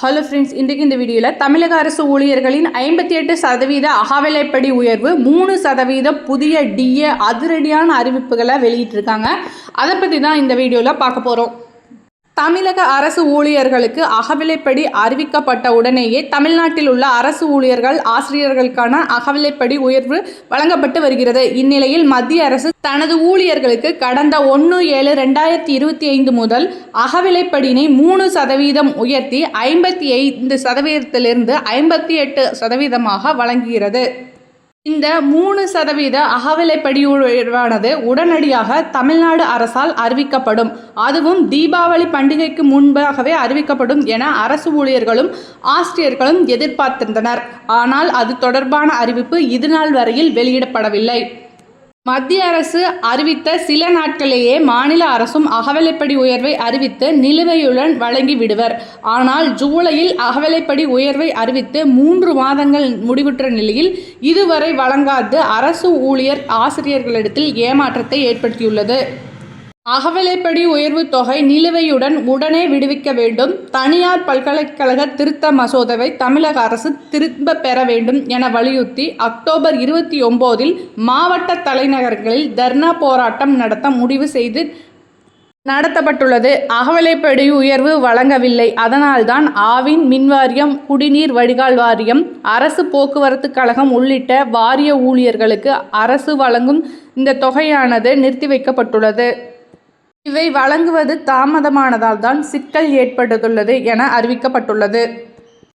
Hello friends இன்றைக்கு இந்த வீடியோவில் தமிழக அரசு ஊழியர்களின் ஐம்பத்தி எட்டு சதவீத அகவிலைப்படி உயர்வு மூணு சதவீத புதிய டிஏ அதிரடியான அறிவிப்புகளை வெளியிட்டிருக்காங்க. அதை பற்றி தான் இந்த வீடியோவில் பார்க்க போகிறோம் தமிழக அரசு ஊழியர்களுக்கு அகவிலைப்படி அறிவிக்கப்பட்ட உடனேயே தமிழ்நாட்டில் உள்ள அரசு ஊழியர்கள் ஆசிரியர்களுக்கான அகவிலைப்படி உயர்வு வழங்கப்பட்டு வருகிறது. இந்நிலையில் மத்திய அரசு தனது ஊழியர்களுக்கு கடந்த ஒன்று ஏழு ரெண்டாயிரத்தி இருபத்தி ஐந்து முதல் அகவிலைப்படியினை மூணு சதவீதம் உயர்த்தி ஐம்பத்தி ஐந்து சதவீதத்திலிருந்து ஐம்பத்தி எட்டு சதவீதமாக வழங்குகிறது. இந்த மூணு சதவீத அகவிலைப்படி உயர்வானது உடனடியாக தமிழ்நாடு அரசால் அறிவிக்கப்படும். அதுவும் தீபாவளி பண்டிகைக்கு முன்பாகவே அறிவிக்கப்படும் என அரசு ஊழியர்களும் ஆசிரியர்களும் எதிர்பார்த்திருந்தனர். ஆனால் அது தொடர்பான அறிவிப்பு இதுநாள் வரையில் வெளியிடப்படவில்லை. மத்திய அரசு அறிவித்த சில நாட்களிலேயே மாநில அரசும் அகவிலைப்படி உயர்வை அறிவித்து நிலுவையுடன் வழங்கி விடுவர். ஆனால் ஜூலையில் அகவிலைப்படி உயர்வை அறிவித்து மூன்று மாதங்கள் முடிவுற்ற நிலையில் இதுவரை வழங்காது அரசு ஊழியர் ஆசிரியர்களிடத்தில் ஏமாற்றத்தை ஏற்படுத்தியுள்ளது. அகவிலைப்படி உயர்வு தொகை நிலுவையுடன் உடனே விடுவிக்க வேண்டும். தனியார் பல்கலைக்கழக திருத்த மசோதாவை தமிழக அரசு திரும்ப பெற வேண்டும் என வலியுறுத்தி அக்டோபர் இருபத்தி ஒம்போதில் மாவட்ட தலைநகர்களில் தர்ணா போராட்டம் நடத்த முடிவு செய்து நடத்தப்பட்டுள்ளது. அகவிலைப்படி உயர்வு வழங்கவில்லை. அதனால்தான் ஆவின் மின்வாரியம் குடிநீர் வடிகால் வாரியம் அரசு போக்குவரத்து கழகம் உள்ளிட்ட வாரிய ஊழியர்களுக்கு அரசு வழங்கும் இந்த தொகையானது நிறுத்தி வைக்கப்பட்டுள்ளது. இவை வழங்குவது தாமதமானதால் தான் சிக்கல் ஏற்பட்டுள்ளது என அறிவிக்கப்பட்டுள்ளது.